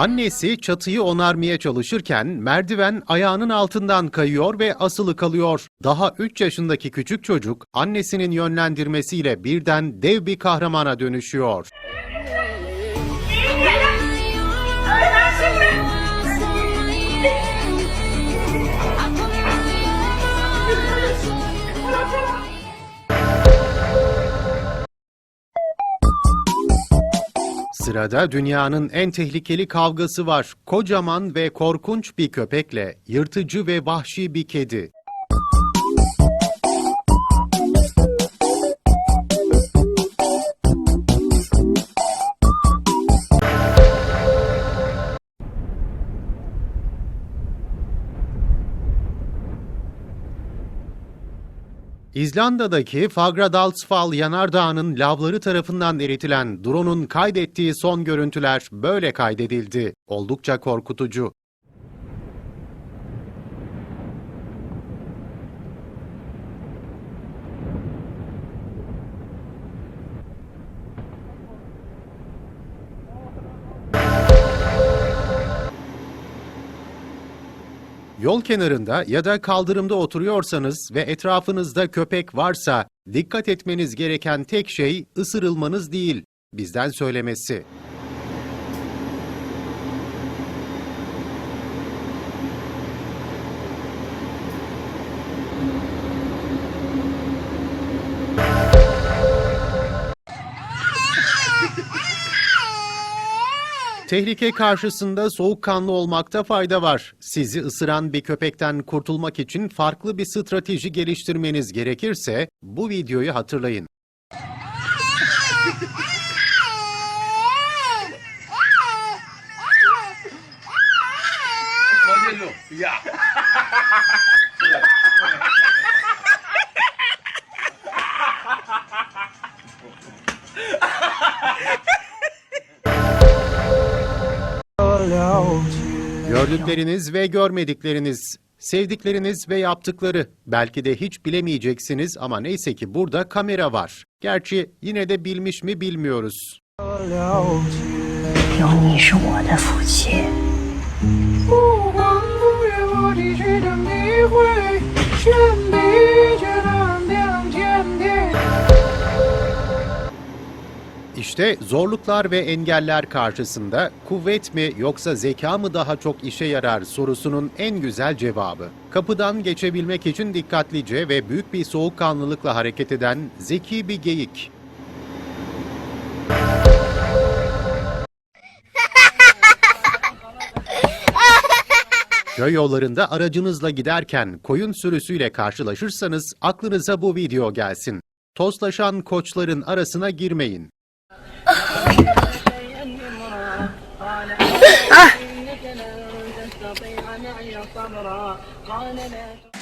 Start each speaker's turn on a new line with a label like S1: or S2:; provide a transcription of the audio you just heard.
S1: Annesi çatıyı onarmaya çalışırken merdiven ayağının altından kayıyor ve asılı kalıyor. Daha 3 yaşındaki küçük çocuk annesinin yönlendirmesiyle birden dev bir kahramana dönüşüyor. Sırada dünyanın en tehlikeli kavgası var. Kocaman ve korkunç bir köpekle yırtıcı ve vahşi bir kedi. İzlanda'daki Fagradalsfjall yanardağının lavları tarafından eritilen drone'un kaydettiği son görüntüler böyle kaydedildi. Oldukça korkutucu. Yol kenarında ya da kaldırımda oturuyorsanız ve etrafınızda köpek varsa dikkat etmeniz gereken tek şey ısırılmanız değil, bizden söylemesi. Tehlike karşısında soğukkanlı olmakta fayda var. Sizi ısıran bir köpekten kurtulmak için farklı bir strateji geliştirmeniz gerekirse bu videoyu hatırlayın.
S2: Ya.
S1: Gördükleriniz ve görmedikleriniz, sevdikleriniz ve yaptıkları. Belki de hiç bilemeyeceksiniz ama neyse ki burada kamera var. Gerçi yine de bilmiş mi bilmiyoruz.
S3: 有你是我的福气。
S4: 不管不愿我继续等你回，选比
S1: İşte zorluklar ve engeller karşısında kuvvet mi yoksa zeka mı daha çok işe yarar sorusunun en güzel cevabı. Kapıdan geçebilmek için dikkatlice ve büyük bir soğukkanlılıkla hareket eden zeki bir geyik. Köy yollarında aracınızla giderken koyun sürüsüyle karşılaşırsanız aklınıza bu video gelsin. Toslaşan koçların arasına girmeyin.
S3: قال إنك لن تستطيع معي صبرا. قال لا